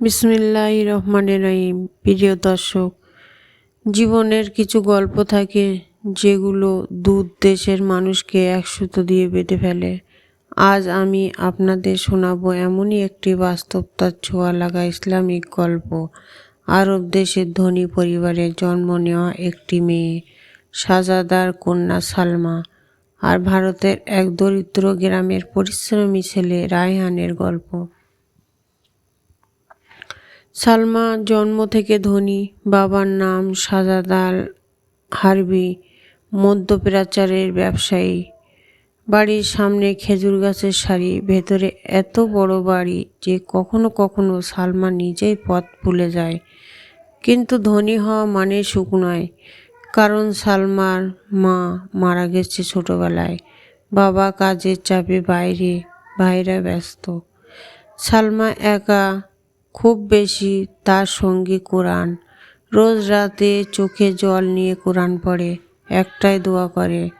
বিসমিল্লাহ রহমানের রহিম। প্রিয় দর্শক, জীবনের কিছু গল্প থাকে যেগুলো দূর দেশের মানুষকে একসুতো দিয়ে বেঁধে ফেলে। আজ আমি আপনাদের শোনাবো এমনই একটি বাস্তবতার ছোঁয়া লাগা ইসলামিক গল্প। আরব দেশের ধনী পরিবারে জন্ম নেওয়া একটি মেয়ে, সাজাদার কন্যা সালমা আর ভারতের এক দরিদ্র গ্রামের পরিশ্রমী ছেলে রায়হানের গল্প। সালমা জন্ম থেকে ধনী, বাবার নাম সাজাদাল হারবি মধ্যপ্রাচারের ব্যবসায়ী। বাড়ির সামনে খেজুর গাছের সারি, ভেতরে এত বড় বাড়ি যে কখনো কখনো সালমা নিজেই পথ ভুলে যায়। কিন্তু ধনী হওয়া মানে সুখ নয়, কারণ সালমার মা মারা গেছে ছোটবেলায়। বাবা কাজের চাপে বাইরে বাইরে ব্যস্ত। সালমা একা খুব বেশি তার সঙ্গী কোরআন। রোজ রাতে চোখে জল নিয়ে কোরআন পড়ে, একটাই দোয়া করে,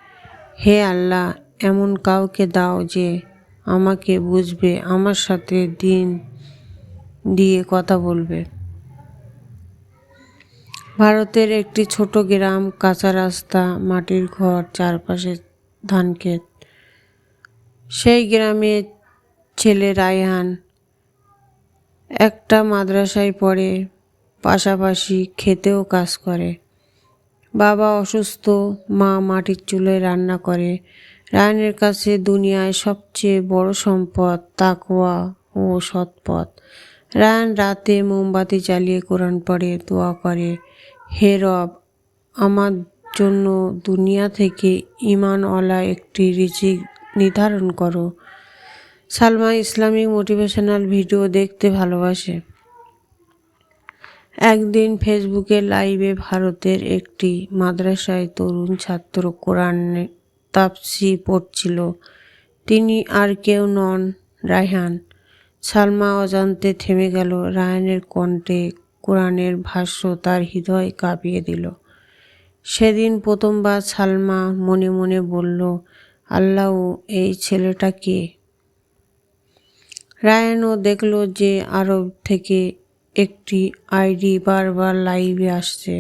হে আল্লাহ, এমন কাউকে দাও যে আমাকে বুঝবে, আমার সাথে দিন দিয়ে কথা বলবে। ভারতের একটি ছোট গ্রাম, কাঁচা রাস্তা, মাটির ঘর, চারপাশে ধানক্ষেত সেই গ্রামে ছেলে রায়হান একটা মাদ্রাসায় পড়ে, পাশাপাশি খেতেও কাজ করে। বাবা অসুস্থ, মা মাটির চুলোয় রান্না করে। রায়নের কাছে দুনিয়ায় সবচেয়ে বড় সম্পদ তাকওয়া ও সৎপথ। রায়ন রাতে মোমবাতি জ্বালিয়ে কোরআন পড়ে, দোয়া করে। হে রব, আমার জন্য দুনিয়া থেকে ইমানওয়ালা একটি রিজিক নির্ধারণ করো। সালমা ইসলামিক মোটিভেশনাল ভিডিও দেখতে ভালোবাসে। একদিন ফেসবুকে লাইভে ভারতের একটি মাদ্রাসায় তরুণ ছাত্র কোরআন তাপসি পড়ছিল। তিনি আর কেউ নন, রায়হান। সালমা অজান্তে থেমে গেল, রায়হানের কণ্ঠে কোরআনের ভাষ্য তার হৃদয় কাঁপিয়ে দিল। সেদিন প্রথমবার সালমা মনে মনে বলল, আল্লাহ, এই ছেলেটা কে? রায়ানও দেখল যে আরব থেকে একটি আইডি বারবার লাইভে আসছে।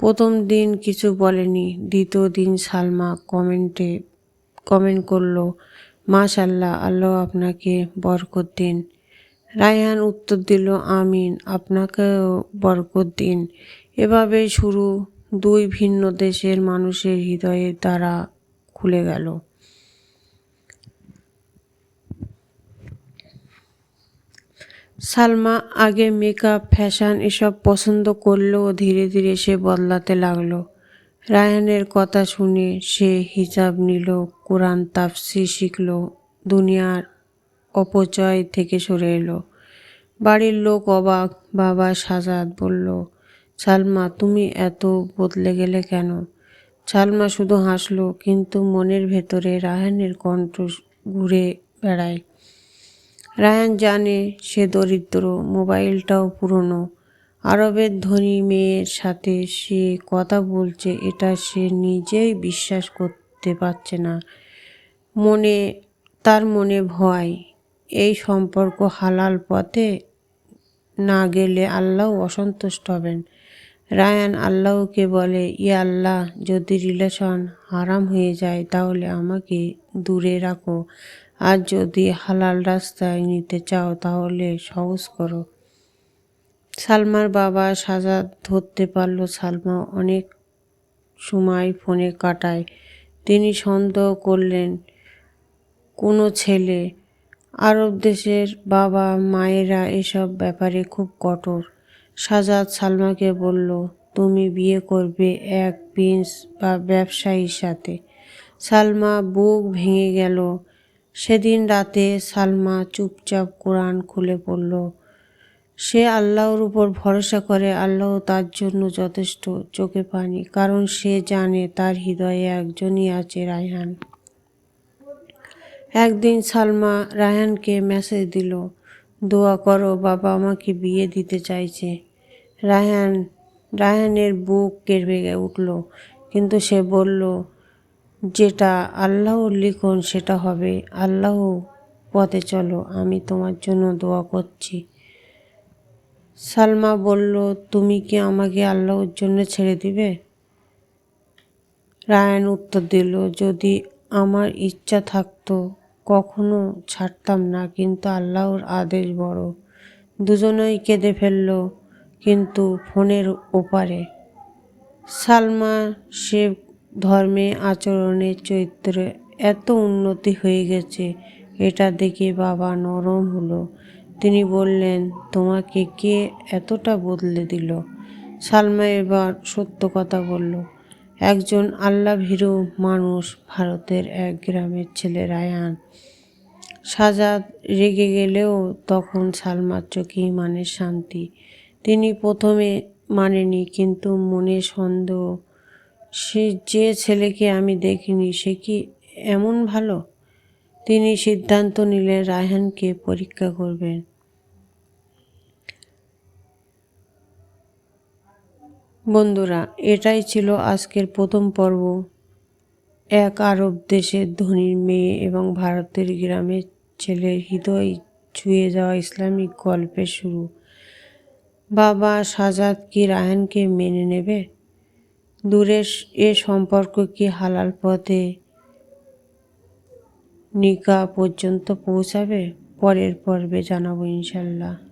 প্রথম দিন কিছু বলেনি, দ্বিতীয় দিন সালমা কমেন্টে কমেন্ট করল মাশাল্লাহ আল্লাহ আপনাকে বরকত দিন। রায়হান উত্তর দিল, আমিন, আপনাকেও বরকত দিন। এভাবেই শুরু দুই ভিন্ন দেশের মানুষের হৃদয়ের দ্বারা খুলে গেল। সালমা আগে মেকআপ, ফ্যাশন এসব পছন্দ করলেও ধীরে ধীরে সে বদলাতে লাগল। রায়ানের কথা শুনে সে হিজাব নিল, কোরআন তাফসি শিখল, দুনিয়ার অপচয় থেকে সরে এলো। বাড়ির লোক অবাক, বাবা সাজাদ বলল, সালমা, তুমি এত বদলে গেলে কেন? সালমা শুধু হাসলো, কিন্তু মনের ভেতরে রায়ানের কণ্ঠ ঘুরে বেড়ায়। রায়ান জানে সে দরিদ্র, মোবাইলটাও পুরনো। আরবের ধনী মেয়ের সাথে সে কথা বলছে, এটা সে নিজেই বিশ্বাস করতে পারছে না। মনে, তার মনে ভয়, এই সম্পর্ক হালাল পথে না গেলে আল্লাহ অসন্তুষ্ট হবেন। রায়ান আল্লাহকে বলে ইয়া আল্লাহ, যদি রিলেশন হারাম হয়ে যায় তাহলে আমাকে দূরে রাখো। আর যদি হালাল রাস্তায় নিতে চাও তাহলে সহজ করো। সালমার বাবা সাজা ধরতে পারল। সালমা অনেক সময় ফোনে কাটায়। তিনি সন্দেহ করলেন, কোনো ছেলে? আরব দেশের বাবা মায়েরা এসব ব্যাপারে খুব কঠোর। সাজাদ সালমাকে বলল, তুমি বিয়ে করবে এক প্রিন্স বা ব্যবসায়ীর সাথে। সালমা বুক ভেঙে গেল। সেদিন রাতে সালমা চুপচাপ কোরআন খুলে পড়ল। সে আল্লাহর উপর ভরসা করে আল্লাহ তার জন্য যথেষ্ট চোখে পানি, কারণ সে জানে তার হৃদয়ে একজনই আছে রায়হান। একদিন সালমা রায়হানকে মেসেজ দিল দোয়া করো, বাবা আমাকে বিয়ে দিতে চাইছে। রায়হান রায়হানের বুক কেড়ে উঠল, কিন্তু সে বলল, যেটা আল্লাহ লিখুন, সেটা হবে। আল্লাহ পথে চলো, আমি তোমার জন্য দোয়া করছি। সালমা বলল, তুমি কি আমাকে আল্লাহর জন্য ছেড়ে দিবে? রায়ান উত্তর দিল, যদি আমার ইচ্ছা থাকতো কখনো ছাড়তাম না, কিন্তু আল্লাহর আদেশ বড়। দুজনেই কেঁদে ফেলল, কিন্তু ফোনের ওপারে। সালমা সে ধর্মে, আচরণে, চরিত্রে এত উন্নতি হয়ে গেছে, এটা দেখে বাবা নরম হলো। তিনি বললেন, তোমাকে কে এতটা বদলে দিল? সালমা এবার সত্য কথা বলল একজন আল্লাহ ভীরু মানুষ ভারতের এক গ্রামের ছেলে রায়ান। সাজাদ রেগে গেলেও তখন সালমার চোখেই মানে শান্তি। তিনি প্রথমে মানেনি, কিন্তু মনে সন্দেহ, সে যে ছেলেকে আমি দেখিনি, সে কি এমন ভালো? তিনি সিদ্ধান্ত নিলেন রায়হানকে পরীক্ষা করবেন। বন্ধুরা, এটাই ছিল আজকের প্রথম পর্ব। এক আরব দেশের ধনীর মেয়ে এবং ভারতের গ্রামের ছেলের হৃদয় ছুঁয়ে যাওয়া ইসলামিক গল্পের শুরু। বাবা সাজাদ কি রায়হানকে মেনে নেবে? দূরের এ সম্পর্ক কি হালাল পথে নিকা পর্যন্ত পৌঁছাবে? পরের পর্বে জানাব ইনশাল্লাহ।